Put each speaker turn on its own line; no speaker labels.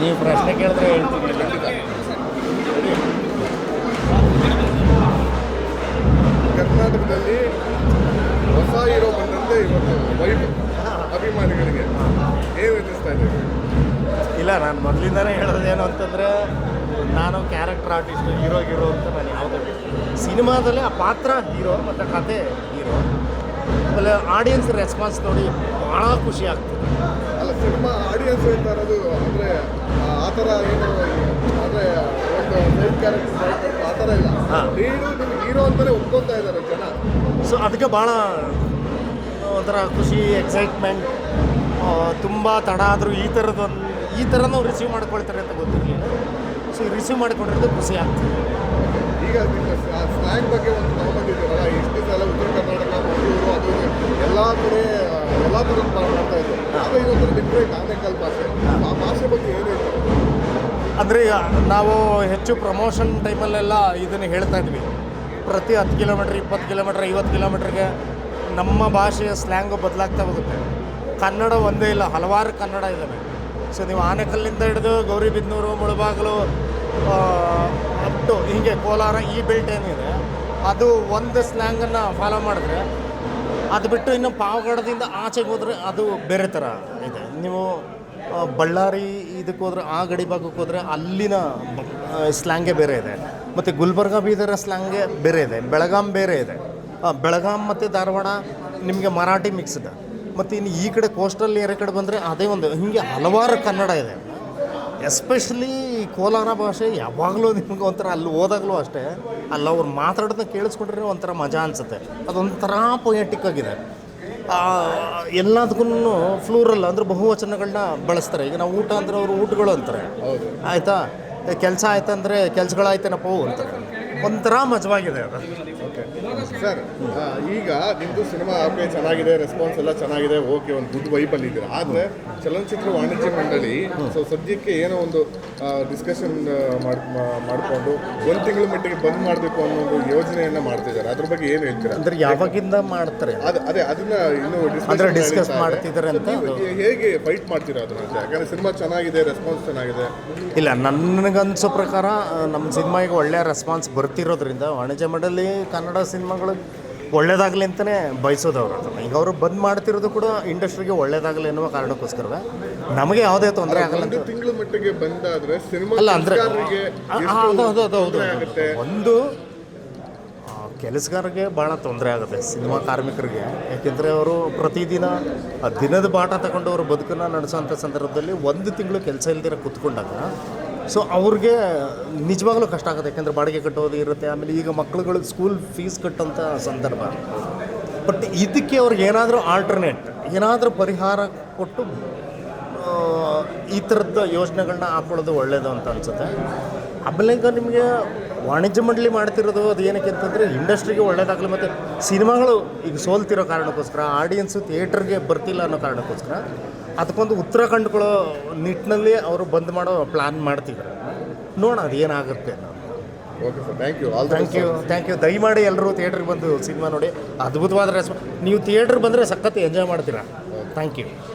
ನೀವು ಪ್ರಶ್ನೆ ಕೇಳಿದ್ರೆ ಹೇಳ್ತೀನಿ.
ಕರ್ನಾಟಕದಲ್ಲಿ ಹೊಸ ಹೀರೋ ಬಂದಂತೆ ಇವತ್ತು ವೈಬ್ ಅಭಿಮಾನಿಗಳಿಗೆ. ಏನು ಅನ್ನಿಸ್ತಾ ಇದ್ದೀವಿ
ಇಲ್ಲ ನಾನು ಮೊದಲಿಂದನೇ ಹೇಳೋದೇನು ಅಂತಂದರೆ ನಾನು ಕ್ಯಾರೆಕ್ಟರ್ ಆರ್ಟಿಸ್ಟ್ ಹೀರೋ ಹೀರೋ ಅಂತ ನಾನು ಯಾವುದೇ ಸಿನಿಮಾದಲ್ಲಿ ಆ ಪಾತ್ರ ಹೀರೋ ಮತ್ತು ಕತೆ ಹೀರೋ ಆಮೇಲೆ ಆಡಿಯನ್ಸ್ ರೆಸ್ಪಾನ್ಸ್ ನೋಡಿ ಭಾಳ ಖುಷಿ ಆಗ್ತದೆ.
ಸಿನಿಮಾ ಆಡಿಯನ್ಸ್ ಹೇಳ್ತಾ ಇರೋದು ಅಂದರೆ ಆ ಥರ ಏನು ಅಂದರೆ ಒಂದು ಮೇನ್ ಕ್ಯಾರೆಕ್ಟರ್ ಆ ಥರ ಇಲ್ಲ.
ಹೀರೋ
ನೀನು ನಿಮ್ಮ ಹೀರೋ ಅಂತಲೇ ಒಪ್ಕೊತಾ ಇದ್ದಾರೆ ಜನ.
ಸೊ ಅದಕ್ಕೆ ಭಾಳ ಒಂಥರ ಖುಷಿ ಎಕ್ಸೈಟ್ಮೆಂಟ್ ತುಂಬ ತಡ ಆದರೂ ಈ ಥರದೊಂದು ಈ ಥರನೂ ರಿಸೀವ್ ಮಾಡ್ಕೊಳ್ತಾರೆ ಅಂತ ಗೊತ್ತಿರಲಿಲ್ಲ. ಸೊ ರಿಸೀವ್ ಮಾಡಿಕೊಂಡಿರೋದು ಖುಷಿ ಆಗ್ತದೆ.
ಈಗ ಸ್ಲ್ಯಾಂಗ್ ಬಗ್ಗೆ ಒಂದು ಬಂದಿದ್ದೀರಲ್ಲ ಇಷ್ಟು ಸಲ ಉತ್ತರ ಕರ್ನಾಟಕ ಮಂಗಳೂರು ಅದು ಇದು ಎಲ್ಲ ಕಡೆ ಎಲ್ಲ ಥರದ ಮಾಡ್ತಾ ಇದ್ರು ಬಿಟ್ಟರೆ ಆ ಭಾಷೆ ಬಗ್ಗೆ
ಅಂದರೆ ನಾವು ಹೆಚ್ಚು ಪ್ರಮೋಷನ್ ಟೈಮಲ್ಲೆಲ್ಲ ಇದನ್ನು ಹೇಳ್ತಾ ಇದ್ವಿ. ಪ್ರತಿ ಹತ್ತು ಕಿಲೋಮೀಟ್ರ್ ಇಪ್ಪತ್ತು ಕಿಲೋಮೀಟ್ರ್ ಐವತ್ತು ಕಿಲೋಮೀಟ್ರಿಗೆ ನಮ್ಮ ಭಾಷೆಯ ಸ್ಲ್ಯಾಂಗು ಬದಲಾಗ್ತಾ ಹೋಗುತ್ತೆ. ಕನ್ನಡ ಒಂದೇ ಇಲ್ಲ, ಹಲವಾರು ಕನ್ನಡ ಇದ್ದಾವೆ ಸೊ ನೀವು ಆನೆಕಲ್ಲಿಂದ ಹಿಡಿದು ಗೌರಿಬಿದನೂರು ಮುಳಬಾಗಿಲು ಅಪ್ ಟು ಹೀಗೆ ಕೋಲಾರ ಈ ಬೆಲ್ಟ್ ಏನಿದೆ, ಅದು ಒಂದು ಸ್ಲ್ಯಾಂಗನ್ನು ಫಾಲೋ ಮಾಡಿದ್ರೆ ಅದು ಬಿಟ್ಟು ಇನ್ನು ಪಾವಗಡದಿಂದ ಆಚೆಗೆ ಹೋದರೆ ಅದು ಬೇರೆ ಥರ ಇದೆ. ನೀವು ಬಳ್ಳಾರಿ ಇದಕ್ಕೆ ಹೋದ್ರೆ, ಆ ಗಡಿ ಭಾಗಕ್ಕೆ ಹೋದರೆ ಅಲ್ಲಿನ ಸ್ಲ್ಯಾಂಗೇ ಬೇರೆ ಇದೆ. ಮತ್ತು ಗುಲ್ಬರ್ಗ ಬೀದರ ಸ್ಲ್ಯಾಂಗೇ ಬೇರೆ ಇದೆ. ಬೆಳಗಾಂ ಬೇರೆ ಇದೆ. ಬೆಳಗಾಂ ಮತ್ತು ಧಾರವಾಡ ನಿಮಗೆ ಮರಾಠಿ ಮಿಕ್ಸ್ ಇದೆ. ಮತ್ತು ಇನ್ನು ಈ ಕಡೆ ಕೋಸ್ಟಲ್ ಏರಿಯಾ ಕಡೆ ಬಂದರೆ ಅದೇ ಒಂದು, ಹೀಗೆ ಹಲವಾರು ಕನ್ನಡ ಇದೆ. ಎಸ್ಪೆಷಲಿ ಕೋಲಾರ ಭಾಷೆ ಯಾವಾಗಲೂ ನಿಮ್ಗೆ ಒಂಥರ ಅಲ್ಲಿ ಹೋದಾಗಲೂ ಅಷ್ಟೇ ಅಲ್ಲಿ ಅವ್ರು ಮಾತಾಡೋದನ್ನ ಕೇಳಿಸ್ಕೊಂಡ್ರೆ ಒಂಥರ ಮಜಾ ಅನಿಸುತ್ತೆ. ಅದೊಂಥರ ಪೊಯೆಟಿಕ್ ಆಗಿದೆ. ಎಲ್ಲದಕ್ಕೂ ಫ್ಲೂರಲ್ ಅಂದರೆ ಬಹುವಚನಗಳನ್ನ ಬಳಸ್ತಾರೆ. ಈಗ ನಾವು ಊಟ ಅಂದ್ರೆ ಅವರು ಊಟಗಳು ಅಂತಾರೆ. ಆಯಿತಾ? ಕೆಲಸ ಆಯ್ತಂದರೆ ಕೆಲಸಗಳಾಯ್ತೇನಪ್ಪ ಅಂತಾರೆ. ಒಂಥರ ಮಜವಾಗಿದೆ ಅದು.
ಸರ್ ಈಗ ನಿಮ್ಮದು ಸಿನಿಮಾ ಓಕೆ ಚೆನ್ನಾಗಿದೆ ರೆಸ್ಪಾನ್ಸ್ ಎಲ್ಲ ಚೆನ್ನಾಗಿದೆ ಓಕೆ ಒಂದು ಗುಡ್ ವೈಬಲ್ಲಿ ಇದ್ದೀರಾ. ಆದರೆ ಚಲನಚಿತ್ರ ವಾಣಿಜ್ಯ ಮಂಡಳಿ ಸೊ ಸದ್ಯಕ್ಕೆ ಏನೋ ಒಂದು ಡಿಸ್ಕಷನ್ ಮಾಡಿಕೊಂಡು ಒಂದು ತಿಂಗಳ ಮಟ್ಟಿಗೆ ಬಂದ್ ಮಾಡಬೇಕು ಅನ್ನೋ ಒಂದು ಯೋಜನೆಯನ್ನು ಮಾಡ್ತಿದ್ದಾರೆ ಅದ್ರ ಬಗ್ಗೆ ಏನು ಹೇಳ್ತೀರಾ?
ಅಂದರೆ ಯಾವಾಗಿಂದ ಮಾಡ್ತಾರೆ?
ಅದು ಅದೇ ಅದನ್ನ ಇನ್ನು ಡಿಸ್ಕಸ್.
ಮಾಡ್ತಿದ್ದಾರೆ ಅಂತ
ಹೇಗೆ ಫೈಟ್ ಮಾಡ್ತೀರಾ ಅದನ್ನ? ಯಾಕಂದರೆ ಸಿನಿಮಾ ಚೆನ್ನಾಗಿದೆ ರೆಸ್ಪಾನ್ಸ್ ಚೆನ್ನಾಗಿದೆ.
ಇಲ್ಲ ನನಗನ್ಸೋ ಪ್ರಕಾರ ನಮ್ಮ ಸಿನಿಮಾಗೆ ಒಳ್ಳೆಯ ರೆಸ್ಪಾನ್ಸ್ ಬರ್ತಿರೋದ್ರಿಂದ ವಾಣಿಜ್ಯ ಮಂಡಳಿ ಕನ್ನಡ ಸಿನಿಮಾಗಳು ಒಳ್ಳೇದಾಗಲಿ ಅಂತಲೇ ಬಯಸೋದು ಅವರು ಅದನ್ನು ಈಗ ಅವರು ಬಂದ್ ಮಾಡ್ತಿರೋದು ಕೂಡ ಇಂಡಸ್ಟ್ರಿಗೆ ಒಳ್ಳೇದಾಗಲಿ ಎನ್ನುವ ಕಾರಣಕ್ಕೋಸ್ಕರವೇ. ನಮಗೆ ಯಾವುದೇ ತೊಂದರೆ ಆಗಲ್ಲ ಅಂತ.
ತಿಂಗಳ ಮಟ್ಟಿಗೆ ಬಂದಾದ್ರೆ ಸಿನಿಮಾ
ಅಲ್ಲ ಅಂದರೆ ಹೌದು ಹೌದು ಹೌದು ಹೌದು.
ಆಗುತ್ತೆ?
ಒಂದು ಕೆಲಸಗಾರಿಗೆ ಕೆಲಸಗಾರರಿಗೆ ಭಾಳ ತೊಂದರೆ ಆಗುತ್ತೆ ಸಿನಿಮಾ ಕಾರ್ಮಿಕರಿಗೆ. ಯಾಕೆಂದರೆ ಅವರು ಪ್ರತಿದಿನ ಆ ದಿನದ ಬಾಟ ತಗೊಂಡು ಅವರು ಬದುಕನ್ನು ನಡೆಸೋಂಥ ಸಂದರ್ಭದಲ್ಲಿ ಒಂದು ತಿಂಗಳು ಕೆಲಸ ಇಲ್ದಿರ ಕೂತ್ಕೊಂಡಾಗ ಸೊ ಅವ್ರಿಗೆ ನಿಜವಾಗ್ಲೂ ಕಷ್ಟ ಆಗುತ್ತೆ. ಯಾಕೆಂದರೆ ಬಾಡಿಗೆ ಕಟ್ಟೋದು ಇರುತ್ತೆ. ಆಮೇಲೆ ಈಗ ಮಕ್ಳುಗಳಿಗೆ ಸ್ಕೂಲ್ ಫೀಸ್ ಕಟ್ಟೋಂಥ ಸಂದರ್ಭ. ಬಟ್ ಇದಕ್ಕೆ ಅವ್ರಿಗೆ ಏನಾದರೂ ಆಲ್ಟರ್ನೇಟ್ ಏನಾದರೂ ಪರಿಹಾರ ಕೊಟ್ಟು ಈ ಥರದ್ದು ಯೋಜನೆಗಳನ್ನ ಹಾಕೊಳ್ಳೋದು ಒಳ್ಳೆಯದು ಅಂತ ಅನಿಸುತ್ತೆ. ಆಮೇಲೆ ಈಗ ನಿಮಗೆ ವಾಣಿಜ್ಯ ಮಂಡಳಿ ಮಾಡ್ತಿರೋದು ಅದು ಏನಕ್ಕೆ ಅಂತಂದರೆ ಇಂಡಸ್ಟ್ರಿಗೆ ಒಳ್ಳೇದಾಗಲಿ ಮತ್ತು ಸಿನಿಮಾಗಳು ಈಗ ಸೋಲ್ತಿರೋ ಕಾರಣಕ್ಕೋಸ್ಕರ ಆಡಿಯನ್ಸು ಥಿಯೇಟ್ರಿಗೆ ಬರ್ತಿಲ್ಲ ಅನ್ನೋ ಕಾರಣಕ್ಕೋಸ್ಕರ ಅದಕ್ಕೊಂದು ಉತ್ತರ ಕಂಡುಕೊಳ್ಳೋ ನಿಟ್ಟಿನಲ್ಲಿ ಅವರು ಬಂದ್ ಮಾಡೋ ಪ್ಲ್ಯಾನ್ ಮಾಡ್ತಿದ್ದಾರೆ. ನೋಡೋಣ ಅದು ಏನಾಗುತ್ತೆ
okay sir thank you all
thank you thank you ದಯಮಾಡಿ ಎಲ್ಲರೂ ಥಿಯೇಟ್ರಿಗೆ ಬಂದು ಸಿನಿಮಾ ನೋಡಿ. ಅದ್ಭುತವಾದ ರೆಸ್ಪಾನ್ಸ್ ನೀವು ಥಿಯೇಟ್ರಿಗೆ ಬಂದರೆ ಸಖತ್ತು ಎಂಜಾಯ್ ಮಾಡ್ತೀರಾ. Thank you